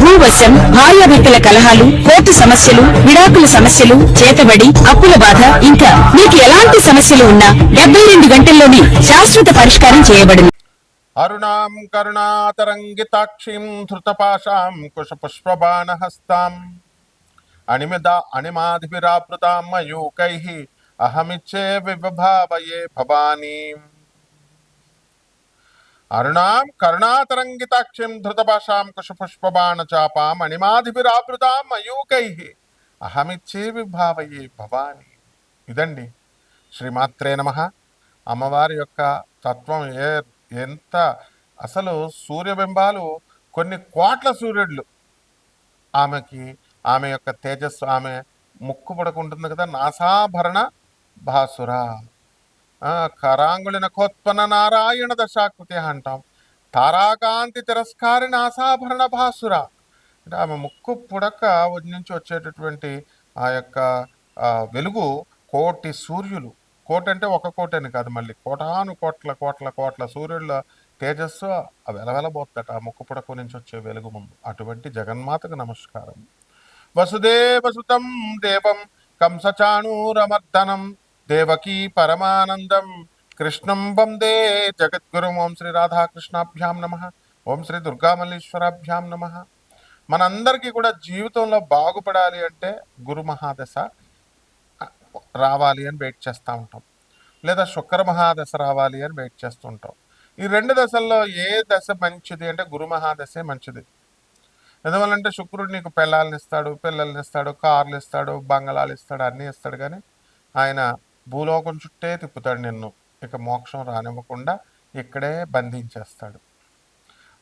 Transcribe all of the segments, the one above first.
భూవశం భార్యాభర్తల కలహాలు కోర్టు సమస్యలు విడాకుల సమస్యలు చేతబడి అప్పుల బాధ ఇంకా మీకు ఎలాంటి సమస్యలు ఉన్నా డెబ్బై రెండు గంటల్లోనే శాశ్వత పరిష్కారం చేయబడింది. అరుణాం కరుణాతరంగితాక్షిం ధృతపాశాం కుశపుష్పబాణహస్తాం అణిమిద అణిమాధిభిరావృతాం మయూకై అహమిచ్చే విభావయే భవానీ. అరుణాం కరుణాతరంగితాక్షిం ధృతపాశాం కుశపుష్పబాణచాపాం అణిమాధిభిరావృతాం మయూకై అహమిచ్చే విభావయే భవాని. ఇదండి శ్రీమాత్రే నమ. అమ్మవారి యొక్క తత్వం ఏ ఎంత అసలు సూర్యబింబాలు కొన్ని కోట్ల సూర్యుడులు ఆమెకి ఆమె యొక్క తేజస్సు ఆమె ముక్కు పడకుంటుంది కదా నాసాభరణ భాసురా. ఆ, కోత్పన నఖోత్పన్న నారాయణ దశాకృతి అంటాం. తారాకాంతి తిరస్కారి నాసాభరణ భాసుర అంటే ఆమె ముక్కు పుడక నుంచి వచ్చేటటువంటి ఆ యొక్క వెలుగు కోటి సూర్యులు. కోటి అంటే ఒక కోటి అని కాదు మళ్ళీ కోటాను కోట్ల కోట్ల కోట్ల సూర్యుల తేజస్సు వెలవెలబోద్దట ఆ ముక్కు పుడక నుంచి వచ్చే వెలుగు అటువంటి జగన్మాతకు నమస్కారం. వసుదేవసుతం దేవం కంసచాణూరమర్దనం దేవకీ పరమానందం. కృష్ణం వందే జగద్గురు. ఓం శ్రీ రాధాకృష్ణాభ్యాం నమ. ఓం శ్రీ దుర్గామల్లేశ్వరాభ్యాం నమ. మనందరికీ కూడా జీవితంలో బాగుపడాలి అంటే గురు మహాదశ రావాలి అని వెయిట్ చేస్తూ ఉంటాం. లేదా శుక్ర మహాదశ రావాలి అని వెయిట్ చేస్తుంటాం ఈ రెండు దశల్లో ఏ దశ మంచిది అంటే గురు మహాదశే మంచిది. ఎందువల్లంటే శుక్రుడు నీకు పిల్లల్ని ఇస్తాడు పిల్లల్ని ఇస్తాడు కార్లు ఇస్తాడు బంగళాలు ఇస్తాడు అన్నీ ఇస్తాడు కానీ ఆయన భూలోకం చుట్టే తిప్పుతాడు నిన్ను. ఇక మోక్షం రానివ్వకుండా ఇక్కడే బంధించేస్తాడు.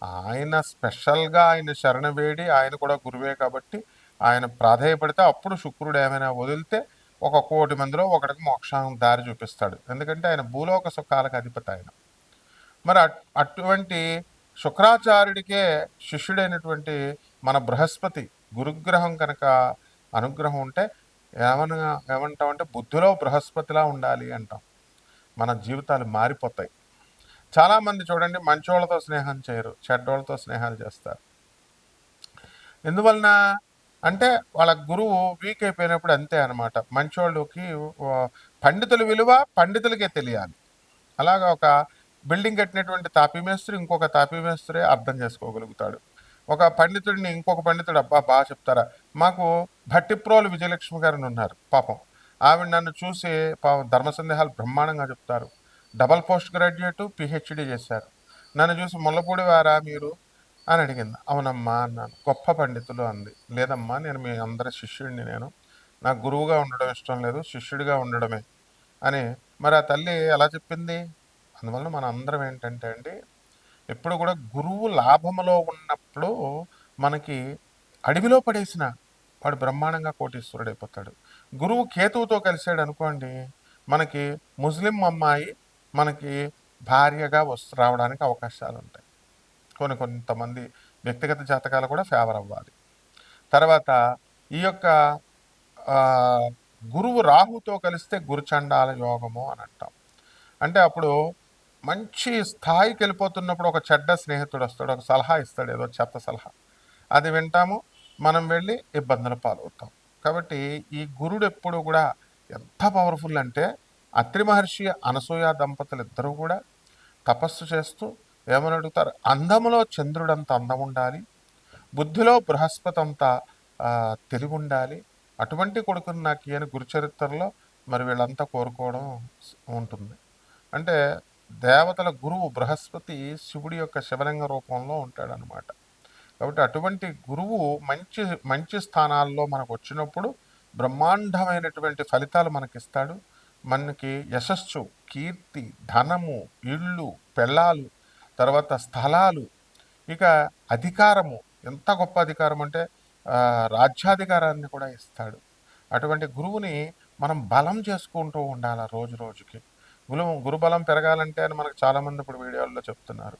ఆయన స్పెషల్గా ఆయన శరణ వేడి ఆయన కూడా గురువే కాబట్టి ఆయన ప్రాధేయపడితే అప్పుడు శుక్రుడు ఏమైనా వదిలితే ఒక కోటి మందిలో ఒకటికి మోక్షం దారి చూపిస్తాడు. ఎందుకంటే ఆయన భూలోక సుఖాలకు అధిపతి ఆయన. మరి అట్- అటువంటి శుక్రాచార్యుడికే శిష్యుడైనటువంటి మన బృహస్పతి గురుగ్రహం కనుక అనుగ్రహం ఉంటే ఏమనగా ఏమంటాం అంటే బుద్ధిలో బృహస్పతిలా ఉండాలి అంటాం. మన జీవితాలు మారిపోతాయి. చాలామంది చూడండి మంచోళ్ళతో స్నేహం చేయరు చెడ్డోళ్ళతో స్నేహాలు చేస్తారు. ఎందువలన అంటే వాళ్ళ గురువు వీక్ అయిపోయినప్పుడు అంతే అనమాట మంచోళ్ళకి పండితుల విలువ పండితులకే తెలియాలి. అలాగా ఒక బిల్డింగ్ కట్టినటువంటి తాపీ మేస్త్రి ఇంకొక తాపీమేస్త్రి అర్థం చేసుకోగలుగుతాడు. ఒక పండితుడిని ఇంకొక పండితుడు అబ్బా బాగా చెప్తారా? మాకు భట్టిప్రోలు విజయలక్ష్మి గారిని ఉన్నారు పాపం. ఆవిడ నన్ను చూసి పాపం ధర్మ సందేహాలు బ్రహ్మాండంగా చెప్తారు. డబల్ పోస్ట్ గ్రాడ్యుయేట్ పిహెచ్డి చేశారు. నన్ను చూసి ముల్లపూడి వారా మీరు? అని అడిగింది. అవునమ్మా అన్నాను. గొప్ప పండితులు అంది. లేదమ్మా నేను మీ అందరి శిష్యుడిని నేను. నాకు గురువుగా ఉండడం ఇష్టం లేదు శిష్యుడిగా ఉండడమే. అని మరి ఆ తల్లి ఎలా చెప్పింది? అందువలన మన అందరం ఏంటంటే అండి ఎప్పుడు కూడా గురువు లాభములో ఉన్నప్పుడు మనకి అడవిలో పడేసిన వాడు బ్రహ్మాండంగా కోటీశ్వరుడు అయిపోతాడు. గురువు కేతువుతో కలిసాడు అనుకోండి మనకి ముస్లిం అమ్మాయి మనకి భార్యగా వస్తు రావడానికి అవకాశాలు ఉంటాయి. కొన్ని కొంతమంది వ్యక్తిగత జాతకాలు కూడా ఫేవర్ అవ్వాలి. తర్వాత ఈ యొక్క గురువు రాహుతో కలిస్తే గురుచండాల యోగము అని అంటాం. అంటే అప్పుడు మంచి స్థాయికి వెళ్ళిపోతున్నప్పుడు ఒక చెడ్డ స్నేహితుడు వస్తాడు ఒక సలహా ఇస్తాడు ఏదో చెత్త సలహా. అది వింటాము మనం వెళ్ళి ఇబ్బందుల పాలవుతాం. కాబట్టి ఈ గురుడు ఎప్పుడు కూడా ఎంత పవర్ఫుల్ అంటే అత్రి మహర్షి అనసూయ దంపతులు ఇద్దరూ కూడా తపస్సు చేస్తూ ఏమని అడుగుతారు? అందములో చంద్రుడంత అందం ఉండాలి బుద్ధిలో బృహస్పతి అంత తెలివి ఉండాలి అటువంటి కొడుకుని నాకు ఈయన గురుచరిత్రలో మరి వీళ్ళంతా కోరుకోవడం ఉంటుంది. అంటే దేవతల గురువు బృహస్పతి శివుడి యొక్క శివలింగ రూపంలో ఉంటాడనమాట కాబట్టి అటువంటి గురువు మంచి మంచి స్థానాల్లో మనకు వచ్చినప్పుడు బ్రహ్మాండమైనటువంటి ఫలితాలు మనకిస్తాడు. మనకి యశస్సు కీర్తి ధనము ఇళ్ళు పెళ్ళాలు తర్వాత స్థలాలు ఇక అధికారము. ఎంత గొప్ప అధికారం అంటే రాజ్యాధికారాన్ని కూడా ఇస్తాడు. అటువంటి గురువుని మనం బలం చేసుకుంటూ ఉండాలి రోజు రోజుకి. గురు గురుబలం పెరగాలంటే అని మనకు చాలామంది ఇప్పుడు వీడియోల్లో చెప్తున్నారు.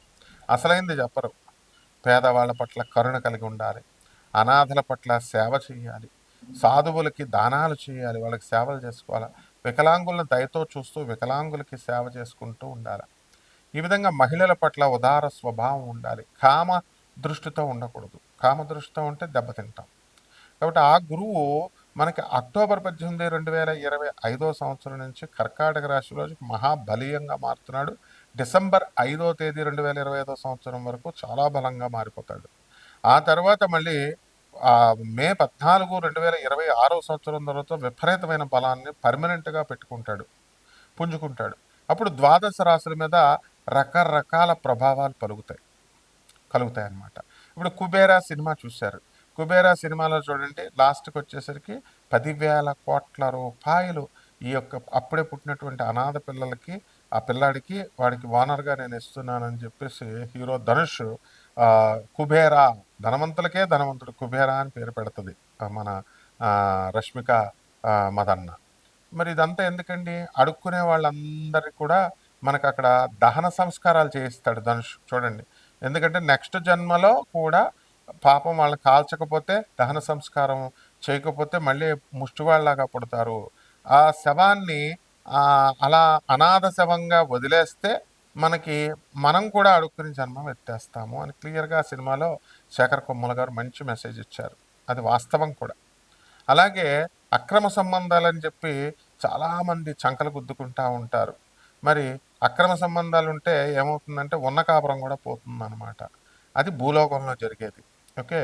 అసలైంది చెప్పరు. పేదవాళ్ళ పట్ల కరుణ కలిగి ఉండాలి. అనాథల పట్ల సేవ చేయాలి. సాధువులకి దానాలు చేయాలి. వాళ్ళకి సేవలు చేసుకోవాలి. వికలాంగులను దయతో చూస్తూ వికలాంగులకి సేవ చేసుకుంటూ ఉండాలి. ఈ విధంగా మహిళల పట్ల ఉదార స్వభావం ఉండాలి. కామ దృష్టితో ఉండకూడదు. కామ దృష్టితో ఉంటే దెబ్బతింటాం. కాబట్టి ఆ గురువు మనకి అక్టోబర్ పద్దెనిమిది రెండు వేల ఇరవై ఐదో సంవత్సరం నుంచి కర్కాటక రాశిలో మహాబలీయంగా మారుతున్నాడు. డిసెంబర్ ఐదో తేదీ రెండు వేల ఇరవై ఐదో సంవత్సరం వరకు చాలా బలంగా మారిపోతాడు. ఆ తర్వాత మళ్ళీ మే పద్నాలుగు రెండు వేల ఇరవై ఆరో సంవత్సరం తర్వాత విపరీతమైన బలాన్ని పర్మనెంట్గా పెట్టుకుంటాడు పుంజుకుంటాడు. అప్పుడు ద్వాదశ రాశుల మీద రకరకాల ప్రభావాలు పలుగుతాయి కలుగుతాయి అన్నమాట ఇప్పుడు కుబేరా సినిమా చూశారు. కుబేరా సినిమాలో చూడండి లాస్ట్కి వచ్చేసరికి పదివేల కోట్ల రూపాయలు. ఈ యొక్క అప్పుడే పుట్టినటువంటి అనాథ పిల్లలకి ఆ పిల్లాడికి వాడికి ఓనర్గా నేను ఇస్తున్నానని చెప్పేసి హీరో ధనుష్ కుబేరా ధనవంతులకే ధనవంతుడు కుబేరా అని పేరు పెడుతుంది మన రష్మిక మదన్న. మరి ఇదంతా ఎందుకండి? అడుక్కునే వాళ్ళందరికీ కూడా మనకు అక్కడ దహన సంస్కారాలు చేయిస్తాడు ధనుష్ చూడండి. ఎందుకంటే నెక్స్ట్ జన్మలో కూడా పాపం వాళ్ళని కాల్చకపోతే దహన సంస్కారం చేయకపోతే మళ్ళీ ముష్టివాళ్ళలాగా పుడతారు. ఆ శవాన్ని అలా అనాథ శవంగా వదిలేస్తే మనకి మనం కూడా అడుక్కుని జన్మం ఎత్తేస్తాము అని క్లియర్గా సినిమాలో శేఖర్ కొమ్మల గారు మంచి మెసేజ్ ఇచ్చారు. అది వాస్తవం కూడా. అలాగే అక్రమ సంబంధాలని చెప్పి చాలామంది చంకలు గుద్దుకుంటా ఉంటారు. మరి అక్రమ సంబంధాలు ఉంటే ఏమవుతుందంటే ఉన్న కాపురం కూడా పోతుందన్నమాట. అది భూలోకంలో జరిగేది. ఓకే.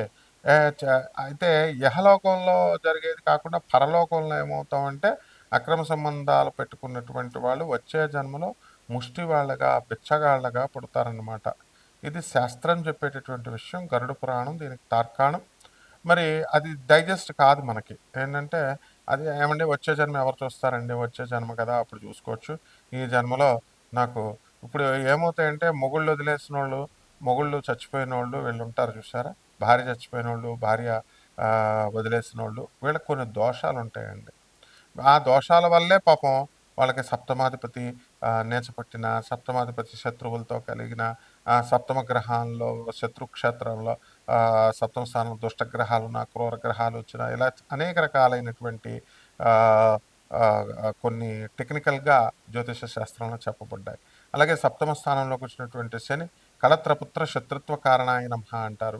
చ- అయితే యహలోకంలో జరిగేది కాకుండా పరలోకంలో ఏమవుతామంటే అక్రమ సంబంధాలు పెట్టుకున్నటువంటి వాళ్ళు వచ్చే జన్మలో ముష్టి వాళ్ళగా బిచ్చగాళ్ళగా పుడతారనమాట ఇది శాస్త్రం చెప్పేటటువంటి విషయం. గరుడ పురాణం దీనికి తార్కాణం. మరి అది డైజెస్ట్ కాదు మనకి. ఏంటంటే అది ఏమండి? వచ్చే జన్మ ఎవరు చూస్తారండి? వచ్చే జన్మ కదా అప్పుడు చూసుకోవచ్చు. ఈ జన్మలో నాకు ఇప్పుడు ఏమవుతాయంటే మొగుళ్ళు వదిలేసిన వాళ్ళు మొగుళ్ళు చచ్చిపోయిన వాళ్ళు వీళ్ళు ఉంటారు చూసారా భార్య చచ్చిపోయిన వాళ్ళు భార్య వదిలేసిన వాళ్ళు వీళ్ళకి కొన్ని దోషాలు ఉంటాయండి ఆ దోషాల వల్లే పాపం వాళ్ళకి సప్తమాధిపతి నేచపట్టిన సప్తమాధిపతి శత్రువులతో కలిగిన సప్తమ గ్రహాల్లో శత్రుక్షేత్రంలో సప్తమ స్థానం దుష్టగ్రహాలు ఉన్న క్రూర గ్రహాలు వచ్చిన ఇలా అనేక రకాలైనటువంటి కొన్ని టెక్నికల్గా జ్యోతిష శాస్త్రంలో చెప్పబడ్డాయి. అలాగే సప్తమ స్థానంలోకి వచ్చినటువంటి శని కళత్రపుత్ర శత్రుత్వ కారణాయ నమః అంటారు.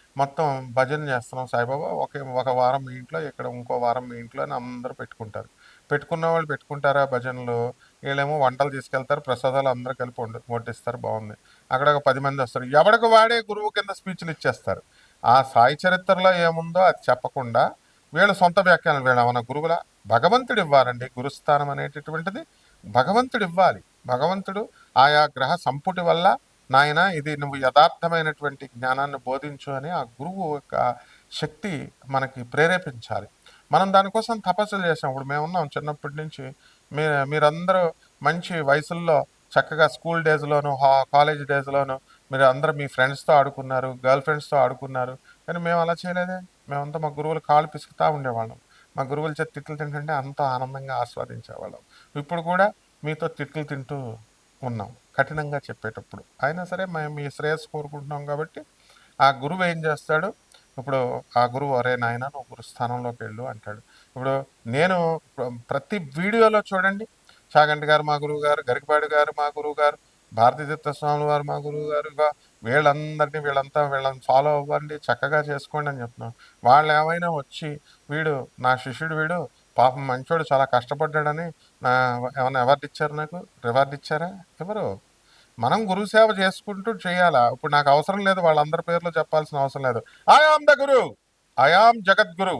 మొత్తం భజన చేస్తున్నాం సాయిబాబా. ఒక ఒక వారం మీ ఇంట్లో ఇక్కడ ఇంకో వారం మీ ఇంట్లో అని అందరూ పెట్టుకుంటారు. పెట్టుకున్న వాళ్ళు పెట్టుకుంటారా భజనలు? వీళ్ళేమో వంటలు తీసుకెళ్తారు ప్రసాదాలు అందరూ కలిపి వండు వడ్డిస్తారు బాగుంది. అక్కడ ఒక పది మంది వస్తారు. ఎవడికి వాడే గురువు కింద స్పీచ్లు ఇచ్చేస్తారు. ఆ సాయి చరిత్రలో ఏముందో అది చెప్పకుండా వీళ్ళ సొంత వ్యాఖ్యానం వీళ్ళ మన గురువుల? భగవంతుడు ఇవ్వాలండి. గురుస్థానం అనేటటువంటిది భగవంతుడు ఇవ్వాలి. భగవంతుడు ఆయా గ్రహ సంపుటి వల్ల నాయన ఇది నువ్వు యథార్థమైనటువంటి జ్ఞానాన్ని బోధించు అని ఆ గురువు యొక్క శక్తి మనకి ప్రేరేపించాలి. మనం దానికోసం తపస్సులు చేసాం. ఇప్పుడు మేము ఉన్నాం చిన్నప్పటి నుంచి. మీ మీరందరూ మంచి వయసుల్లో చక్కగా స్కూల్ డేస్లోను కాలేజ్ డేస్లోను మీరు అందరూ మీ ఫ్రెండ్స్తో ఆడుకున్నారు గర్ల్ ఫ్రెండ్స్తో ఆడుకున్నారు. కానీ మేము అలా చేయలేదే. మేమంతా మా గురువులు కాళ్ళు పిసుకుతూ ఉండేవాళ్ళం. మా గురువుల చేతి తిట్లు తింటుంటే అంత ఆనందంగా ఆస్వాదించేవాళ్ళం. ఇప్పుడు కూడా మీతో తిట్లు తింటూ ఉన్నాం. కఠినంగా చెప్పేటప్పుడు. అయినా సరే మేము మీ శ్రేయస్సు కోరుకుంటున్నాం కాబట్టి ఆ గురువు ఏం చేస్తాడు? ఇప్పుడు ఆ గురువు అరే నాయన నువ్వు గురు స్థానంలోకి వెళ్ళు అంటాడు. ఇప్పుడు నేను ప్రతి వీడియోలో చూడండి. చాగంటి గారు మా గురువు గారు గరికపాడు గారు మా గురువు గారు భారతీతీర్థ స్వామి వారు మా గురువు గారు వీళ్ళందరినీ వీళ్ళంతా వీళ్ళని ఫాలో అవ్వండి చక్కగా చేసుకోండి అని చెప్తున్నాం వాళ్ళు ఏమైనా వచ్చి వీడు నా శిష్యుడు వీడు పాపం మంచోడు చాలా కష్టపడ్డాడని నా ఏమైనా అవార్డు ఇచ్చారు నాకు? రివార్డు ఇచ్చారా? ఎవరు? మనం గురుసేవ చేసుకుంటూ చేయాలా? ఇప్పుడు నాకు అవసరం లేదు వాళ్ళందరి పేర్లు చెప్పాల్సిన అవసరం లేదు. ఆయాం ద గురు. ఆయాం జగద్గురు.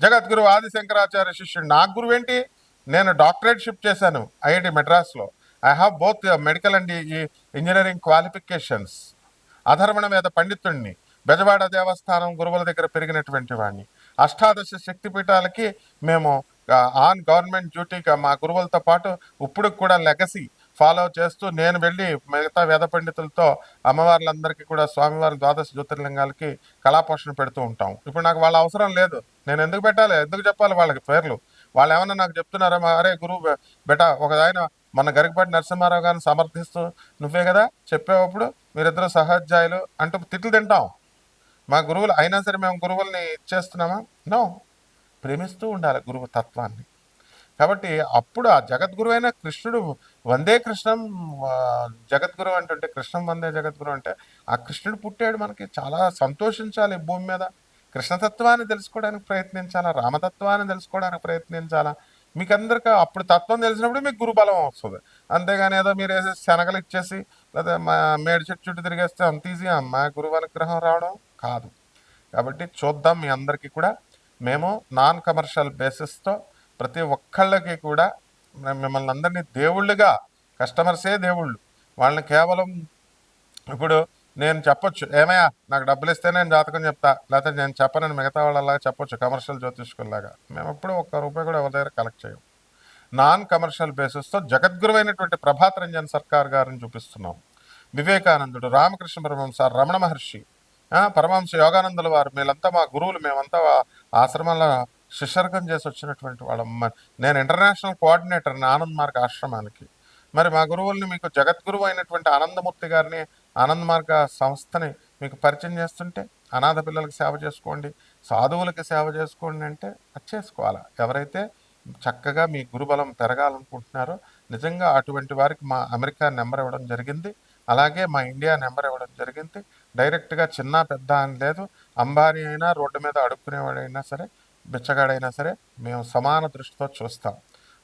జగద్గురు ఆది శంకరాచార్య శిష్యుడు. నా గురువు ఏంటి నేను డాక్టరేట్ షిప్ చేశాను ఐఐటి మెడ్రాస్లో. I have both medical and ఈ ఇంజనీరింగ్ క్వాలిఫికేషన్స్. అధర్వణ మీద పండితుడిని బెజవాడ దేవస్థానం గురువుల దగ్గర పెరిగినటువంటి వాడిని అష్టాదశ శక్తిపీఠాలకి మేము ఆన్ గవర్నమెంట్ డ్యూటీగా మా గురువులతో పాటు ఇప్పుడు కూడా లెగసీ ఫాలో చేస్తూ నేను వెళ్ళి మిగతా వేద పండితులతో అమ్మవార్లందరికీ కూడా స్వామివారి ద్వాదశ జ్యోతిర్లింగాలకి కళాపోషణ పెడుతూ ఉంటాం. ఇప్పుడు నాకు వాళ్ళ అవసరం లేదు. నేను ఎందుకు పెట్టాలి? ఎందుకు చెప్పాలి వాళ్ళకి పేర్లు? వాళ్ళు ఏమన్నా నాకు చెప్తున్నారా? మా అరే గురువు బె- బెటా ఒక ఆయన మన గరికపాటి నరసింహారావు గారిని సమర్థిస్తూ నువ్వే కదా చెప్పేటప్పుడు మీరిద్దరు సహాధ్యాయులు అంటూ తిట్లు తింటాం. మా గురువులు అయినా సరే మేము గురువుల్ని ఇచ్చేస్తున్నామా నో. ప్రేమిస్తూ ఉండాలి గురువు తత్వాన్ని. కాబట్టి అప్పుడు ఆ జగద్గురు అయిన కృష్ణుడు వందే కృష్ణం జగద్గురు అంటుంటే కృష్ణం వందే జగద్గురు అంటే ఆ కృష్ణుడు పుట్టాడు మనకి చాలా సంతోషించాలి భూమి మీద. కృష్ణతత్వాన్ని తెలుసుకోవడానికి ప్రయత్నించాలా? రామతత్వాన్ని తెలుసుకోవడానికి ప్రయత్నించాలా? మీకు అందరికీ అప్పుడు తత్వం తెలిసినప్పుడు మీకు గురుబలం వస్తుంది. అంతేగాని ఏదో మీరు వేసే శనగలు ఇచ్చేసి లేదా మా మేడి చెట్టు చుట్టూ తిరిగేస్తే అంత ఈజీ మా గురువు అనుగ్రహం రావడం కాదు. కాబట్టి చూద్దాం మీ అందరికీ కూడా. మేము నాన్ కమర్షియల్ బేసిస్తో ప్రతి ఒక్కళ్ళకి కూడా మిమ్మల్ని అందరినీ దేవుళ్ళుగా కస్టమర్సే దేవుళ్ళు. వాళ్ళని కేవలం ఇప్పుడు నేను చెప్పొచ్చు. ఏమయ్యా నాకు డబ్బులు ఇస్తే నేను జాతకం చెప్తా లేకపోతే నేను చెప్పనని మిగతా వాళ్ళలాగా చెప్పొచ్చు కమర్షియల్ జ్యోతిష్కుల్లాగా. మేము ఎప్పుడూ ఒక్క రూపాయి కూడా ఎవరి దగ్గర కలెక్ట్ చేయం నాన్ కమర్షియల్ బేసిస్తో జగద్గురువైనటువంటి ప్రభాత్ రంజన్ సర్కార్ గారిని చూపిస్తున్నాం. వివేకానందుడు రామకృష్ణ పరమహంస రమణ మహర్షి పరమహంస యోగానందుల వారు మేలంతా మా గురువులు మేమంతా ఆశ్రమంలో శిశర్గం చేసి వచ్చినటువంటి వాళ్ళం నేను ఇంటర్నేషనల్ కోఆర్డినేటర్ ఆనంద్ మార్గ ఆశ్రమానికి. మరి మా గురువుల్ని మీకు జగద్గురువు అయినటువంటి ఆనందమూర్తి గారిని ఆనంద్ మార్గ సంస్థని మీకు పరిచయం చేస్తుంటే అనాథ పిల్లలకి సేవ చేసుకోండి సాధువులకి సేవ చేసుకోండి అంటే అది చేసుకోవాలా? ఎవరైతే చక్కగా మీ గురుబలం పెరగాలనుకుంటున్నారో నిజంగా అటువంటి వారికి మా అమెరికా నెంబర్ ఇవ్వడం జరిగింది. అలాగే మా ఇండియా నెంబర్ ఇవ్వడం జరిగింది. డైరెక్ట్గా చిన్న పెద్ద అని లేదు. అంబానీ అయినా రోడ్డు మీద అడుక్కునేవాడైనా సరే బిచ్చగాడైనా సరే మేము సమాన దృష్టితో చూస్తాం.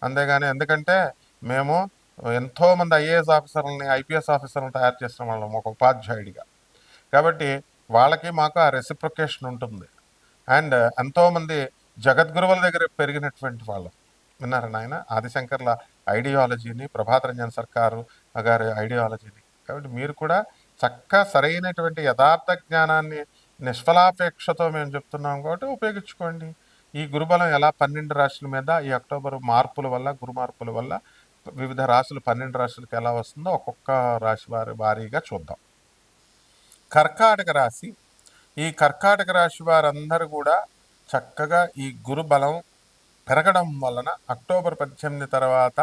అంతేగాని ఎందుకంటే మేము ఎంతోమంది ఐఏఎస్ ఆఫీసర్లని ఐపీఎస్ ఆఫీసర్లను తయారు చేసిన వాళ్ళం ఒక ఉపాధ్యాయుడిగా. కాబట్టి వాళ్ళకి మాకు ఆ రెసిప్రొకేషన్ ఉంటుంది. అండ్ ఎంతోమంది జగద్గురువుల దగ్గర పెరిగినటువంటి వాళ్ళం. విన్నారా నాయన? ఆదిశంకర్ల ఐడియాలజీని ప్రభాత రంజన్ సర్కారు గారి ఐడియాలజీని. కాబట్టి మీరు కూడా చక్కగా సరైనటువంటి యథార్థ జ్ఞానాన్ని నిష్ఫలాపేక్షతో మేము చెప్తున్నాం కాబట్టి ఉపయోగించుకోండి. ఈ గురుబలం ఎలా? పన్నెండు రాశుల మీద ఈ అక్టోబర్ మార్పుల వల్ల గురు మార్పుల వల్ల వివిధ రాశులు పన్నెండు రాశులకు ఎలా వస్తుందో ఒక్కొక్క రాశి వారి వారీగా చూద్దాం. కర్కాటక రాశి. ఈ కర్కాటక రాశి వారందరూ కూడా చక్కగా ఈ గురు బలం పెరగడం వలన అక్టోబర్ పద్దెనిమిది తర్వాత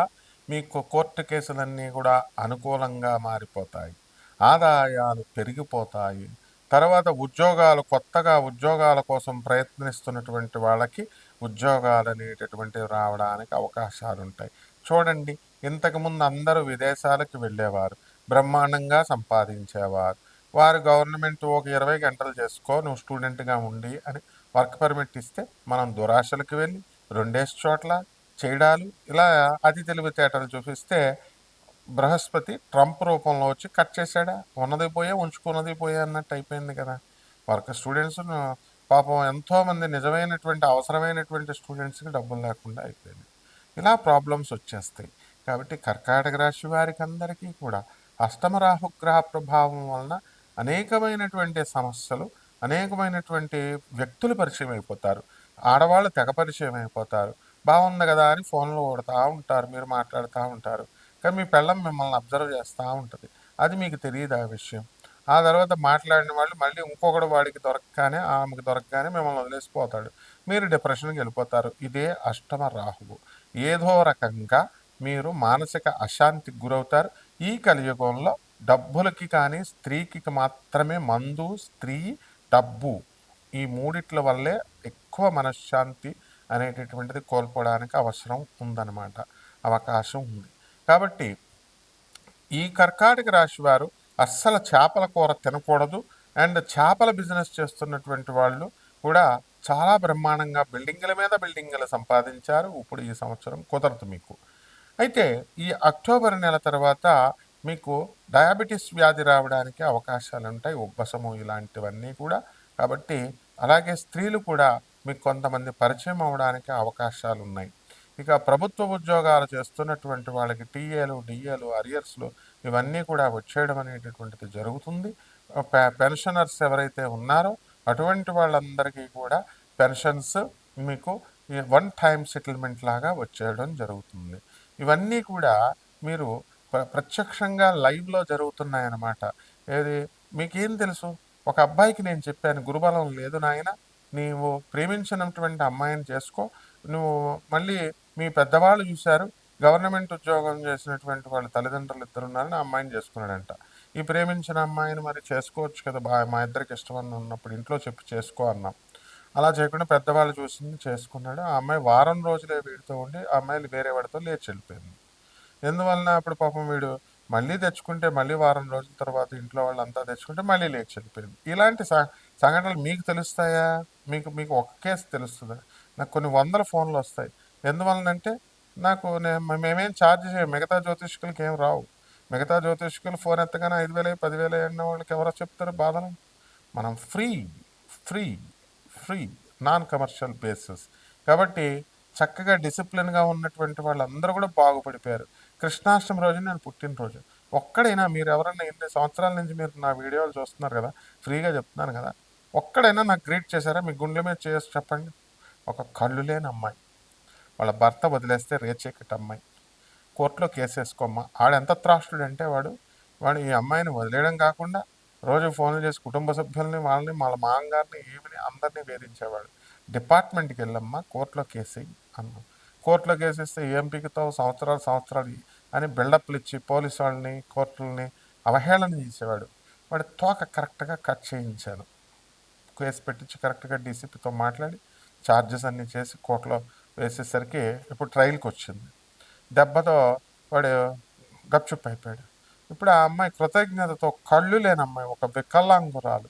మీకు కోర్టు కేసులన్నీ కూడా అనుకూలంగా మారిపోతాయి. ఆదాయాలు పెరిగిపోతాయి. తర్వాత ఉద్యోగాలు కొత్తగా ఉద్యోగాల కోసం ప్రయత్నిస్తున్నటువంటి వాళ్ళకి ఉద్యోగాలు అనేటటువంటివి రావడానికి అవకాశాలు ఉంటాయి చూడండి ఇంతకుముందు అందరూ విదేశాలకు వెళ్ళేవారు బ్రహ్మాండంగా సంపాదించేవారు. వారు గవర్నమెంట్ ఒక ఇరవై గంటలు చేసుకో నువ్వు స్టూడెంట్గా ఉండి అని వర్క్ పర్మిట్ ఇస్తే మనం దురాశలకు వెళ్ళి రెండేసి చోట్ల చేయడాలు ఇలా అతి తెలివితేటలు చూపిస్తే బృహస్పతి ట్రంప్ రూపంలో వచ్చి కట్ చేశాడా? ఉన్నది పోయే ఉంచుకున్నది పోయే అన్నట్టు అయిపోయింది కదా. వర్క్ స్టూడెంట్స్ పాపం ఎంతోమంది నిజమైనటువంటి అవసరమైనటువంటి స్టూడెంట్స్కి డబ్బులు లేకుండా అయిపోయింది. ఇలా ప్రాబ్లమ్స్ వచ్చేస్తాయి. కాబట్టి కర్కాటక రాశి వారికి అందరికీ కూడా అష్టమ రాహుగ్రహ ప్రభావం వలన అనేకమైనటువంటి సమస్యలు అనేకమైనటువంటి వ్యక్తులు పరిచయం అయిపోతారు. ఆడవాళ్ళు తెగ పరిచయం అయిపోతారు. బాగుంది కదా అని ఫోన్లో కొడతా ఉంటారు మీరు మాట్లాడుతూ ఉంటారు. కానీ మీ పెళ్ళం మిమ్మల్ని అబ్జర్వ్ చేస్తూ ఉంటుంది. అది మీకు తెలియదు ఆ విషయం? ఆ తర్వాత మాట్లాడిన వాళ్ళు మళ్ళీ ఇంకొకడు వాడికి దొరకగానే ఆమెకు దొరకగానే మిమ్మల్ని వదిలేసిపోతాడు. మీరు డిప్రెషన్కి వెళ్ళిపోతారు. ఇదే అష్టమ రాహువు. ఏదో రకంగా మీరు మానసిక అశాంతికి గురవుతారు. ఈ కలియుగంలో డబ్బులకి కానీ స్త్రీకి మాత్రమే మందు స్త్రీ డబ్బు ఈ మూడిట్ల వల్లే ఎక్కువ మనశ్శాంతి అనేటటువంటిది కోల్పోవడానికి అవసరం ఉందన్నమాట. అవకాశం ఉంది. కాబట్టి ఈ కర్కాటక రాశి వారు అస్సలు చేపల కూర తినకూడదు. అండ్ చేపల బిజినెస్ చేస్తున్నటువంటి వాళ్ళు కూడా చాలా బ్రహ్మాండంగా బిల్డింగుల మీద బిల్డింగులు సంపాదించారు. ఇప్పుడు ఈ సంవత్సరం కుదరదు మీకు. అయితే ఈ అక్టోబర్ నెల తర్వాత మీకు డయాబెటీస్ వ్యాధి రావడానికి అవకాశాలు ఉంటాయి. ఉబ్బసము ఇలాంటివన్నీ కూడా. కాబట్టి అలాగే స్త్రీలు కూడా మీకు కొంతమంది పరిచయం అవడానికి అవకాశాలు ఉన్నాయి. ఇక ప్రభుత్వ ఉద్యోగాలు చేస్తున్నటువంటి వాళ్ళకి టీఏలు డిఏలు అరియర్స్లు ఇవన్నీ కూడా వచ్చేయడం అనేటటువంటిది జరుగుతుంది. పె- పెన్షనర్స్ ఎవరైతే ఉన్నారో అటువంటి వాళ్ళందరికీ కూడా పెన్షన్స్ మీకు వన్ టైం సెటిల్మెంట్ లాగా వచ్చేయడం జరుగుతుంది. ఇవన్నీ కూడా మీరు ప్రత్యక్షంగా లైవ్లో జరుగుతున్నాయన్నమాట. ఏది మీకేం తెలుసు? ఒక అబ్బాయికి నేను చెప్పాను గురుబలం లేదు నాయన నీవు ప్రేమించినటువంటి అమ్మాయిని చేసుకో నువ్వు మళ్ళీ మీ పెద్దవాళ్ళు చూశారు గవర్నమెంట్ ఉద్యోగం చేసినటువంటి వాళ్ళ తల్లిదండ్రులు ఇద్దరు ఉన్నారని అమ్మాయిని చేసుకున్నాడంట. ఈ ప్రేమించిన అమ్మాయిని మరి చేసుకోవచ్చు కదా బా మా ఇద్దరికి ఇష్టమని ఉన్నప్పుడు ఇంట్లో చెప్పి చేసుకో అన్నాం. అలా చేయకుండా పెద్దవాళ్ళు చూసింది చేసుకున్నాడు. ఆ అమ్మాయి వారం రోజులే వీడితో ఉండి ఆ అమ్మాయిలు వేరే వాడితో లేచి వెళ్ళిపోయింది. ఎందువలన అప్పుడు పాపం వీడు మళ్ళీ తెచ్చుకుంటే మళ్ళీ వారం రోజుల తర్వాత ఇంట్లో వాళ్ళంతా తెచ్చుకుంటే మళ్ళీ లేచి వెళ్ళిపోయింది. ఇలాంటి సంఘటనలు మీకు తెలుస్తాయా? మీకు మీకు ఒక కేసు తెలుస్తుందా? నాకు కొన్ని వందల ఫోన్లు వస్తాయి. ఎందువలనంటే నాకు నేను మేమేం ఛార్జ్ చేయం మిగతా జ్యోతిష్కులకి ఏం రావు. మిగతా జ్యోతిష్కులు ఫోన్ ఎత్తగానే ఐదు వేలు పదివేలు అన్న వాళ్ళకి ఎవరో చెప్తారు బాధలు? మనం free free free non commercial basis కాబట్టి చక్కగా డిసిప్లిన్గా ఉన్నటువంటి వాళ్ళందరూ కూడా బాగుపడిపోయారు. కృష్ణాష్టమి రోజు నేను పుట్టినరోజు. ఒక్కడైనా మీరు ఎవరైనా ఎన్ని సంవత్సరాల నుంచి మీరు నా వీడియోలు చూస్తున్నారు కదా ఫ్రీగా చెప్తున్నాను కదా ఒక్కడైనా నాకు గ్రీట్ చేశారా? మీ గుండె మీద చేసి చెప్పండి. ఒక కళ్ళు లేని అమ్మాయి. వాళ్ళ భర్త వదిలేస్తే రేచెక్కటి అమ్మాయి. కోర్టులో కేసు వేసుకోమ్మా. ఆడెంత త్రాష్టుడు అంటే వాడు వాడు ఈ అమ్మాయిని వదిలేయడం కాకుండా రోజు ఫోన్లు చేసి కుటుంబ సభ్యుల్ని వాళ్ళని వాళ్ళ మామగారిని ఏమిని అందరినీ వేధించేవాడు. డిపార్ట్మెంట్కి వెళ్ళమ్మా కోర్టులో కేసు అన్నాం కోర్టులో కేసు ఇస్తే ఏం సంవత్సరాలు సంవత్సరాలు అని బిల్డప్లు ఇచ్చి పోలీసు వాళ్ళని కోర్టులని అవహేళన చేసేవాడు. వాడి తోక కరెక్ట్గా కట్ చేయించాను కేసు పెట్టించి కరెక్ట్గా డీసీపీతో మాట్లాడి ఛార్జెస్ అన్నీ చేసి కోర్టులో వేసేసరికి ఇప్పుడు ట్రయల్కి వచ్చింది. దెబ్బతో వాడు గప్చుప్ అయిపోయాడు. ఇప్పుడు ఆ అమ్మాయి కృతజ్ఞతతో కళ్ళు లేని అమ్మాయి ఒక వికలాంగురాలు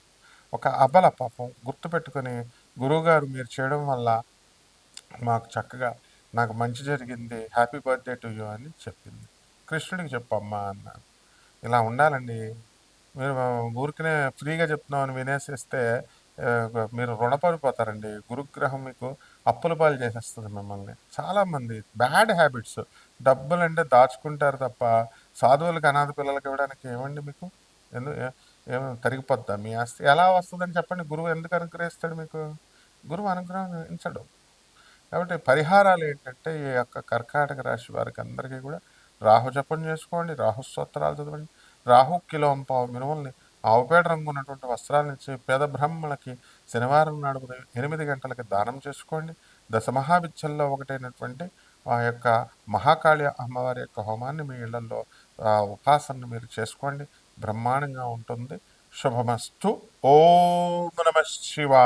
ఒక అబల పాపం గుర్తుపెట్టుకొని గురువుగారు మీరు చేయడం వల్ల మాకు చక్కగా నాకు మంచి జరిగింది హ్యాపీ బర్త్డే టు యూ అని చెప్పింది. కృష్ణుడికి చెప్పమ్మా అన్నాను ఇలా ఉండాలండి. మీరు ఊరికనే ఫ్రీగా చెప్తున్నామని వినేసేస్తే మీరు రుణపడిపోతారండి. గురుగ్రహం మీకు అప్పుల పాలు చేసేస్తుంది మిమ్మల్ని. చాలామంది బ్యాడ్ హ్యాబిట్స్. డబ్బులు అంటే దాచుకుంటారు తప్ప సాధువులకు అనాథ పిల్లలకి ఇవ్వడానికి ఏమండి మీకు? ఎందు ఏమి తరిగిపోద్దా మీ ఆస్తి? ఎలా వస్తుందని చెప్పండి. గురువు ఎందుకు అనుగ్రహిస్తాడు మీకు? గురువు అనుగ్రహించడు కాబట్టి పరిహారాలు ఏంటంటే ఈ యొక్క కర్కాటక రాశి వారికి అందరికీ కూడా రాహు జపం చేసుకోండి రాహు స్తోత్రాలు చదవండి. రాహు కిలో పావు మినుముల్ని ఆవుపేట రంగు ఉన్నటువంటి వస్త్రాలు ఇచ్చి పేద బ్రాహ్మణులకి శనివారం నాడు ఉదయం ఎనిమిది గంటలకి దానం చేసుకోండి. దశ మహావిద్యల్లో ఒకటైనటువంటి ఆ యొక్క మహాకాళి అమ్మవారి యొక్క హోమాన్ని మీ ఇళ్ళలో ఉపాసనను మీరు చేసుకోండి. బ్రహ్మాండంగా ఉంటుంది. శుభమస్తు. ఓం నమ శివా